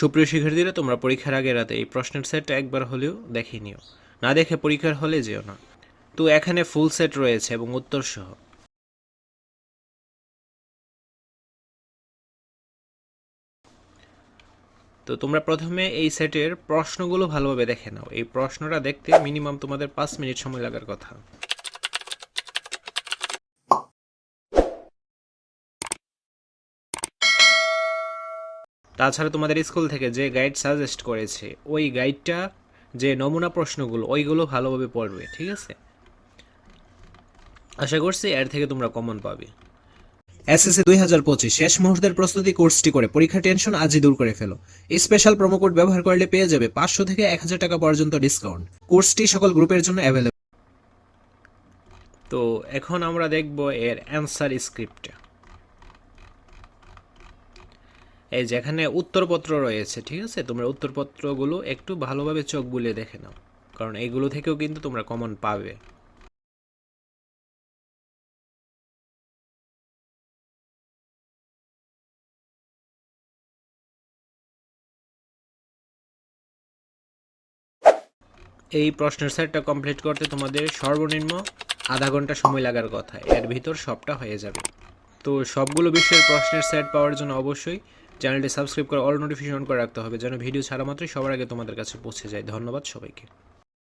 সুপ্রিয় শিক্ষার্থীরা, তোমরা পরীক্ষার আগে রাতে এই প্রশ্নের সেট একবার হলেও দেখে নিও। না দেখে পরীক্ষার হলে যেও না। তো এখানে ফুল সেট রয়েছে এবং উত্তর সহ। তো তোমরা প্রথমে এই সেটের প্রশ্নগুলো ভালোভাবে দেখে নাও। এই প্রশ্নটা দেখতে মিনিমাম তোমাদের পাঁচ মিনিট সময় লাগার কথা। তাছাড়া তোমাদের স্কুল থেকে যে গাইড সাজেস্ট করেছে, ওই গাইডটা যে নমুনা প্রশ্নগুলো, ওইগুলো ভালোভাবে পড়বে, ঠিক আছে? আশা করছি এর থেকে তোমরা কমন পাবে। এসএসসি দুই হাজার পঁচিশ, শেষ মুহূর্তের প্রস্তুতি কোর্সটি করে পরীক্ষা টেনশন আজই দূর করে ফেলো। স্পেশাল প্রোমো কোড ব্যবহার করলে পেয়ে যাবে পাঁচশো থেকে এক হাজার টাকা পর্যন্ত ডিসকাউন্ট কোর্সটি সকল গ্রুপের জন্য অ্যাভেলেবল তো এখন আমরা দেখব এর অ্যান্সার স্ক্রিপ্টটা এই যেখানে উত্তরপত্র রয়েছে, ঠিক আছে? তোমরা উত্তরপত্রগুলো একটু ভালোভাবে চোখ বুলিয়ে দেখে নাও, কারণ এইগুলো থেকেও কিন্তু তোমরা কমন পাবে। এই প্রশ্নের সেটটা কমপ্লিট করতে তোমাদের সর্বনিম্ন আধা ঘণ্টা সময় লাগার কথা। এর ভিতর সবটা হয়ে যাবে। তো সবগুলো বিষয়ের প্রশ্নের সেট পাওয়ার জন্য অবশ্যই চ্যানেলটি সাবস্ক্রাইব করে অল নোটিফিকেশন অন করে রাখতে হবে, যেন ভিডিও ছাড়া মাত্রই সবার আগে তোমাদের কাছে পৌঁছে যায়। ধন্যবাদ সবাইকে।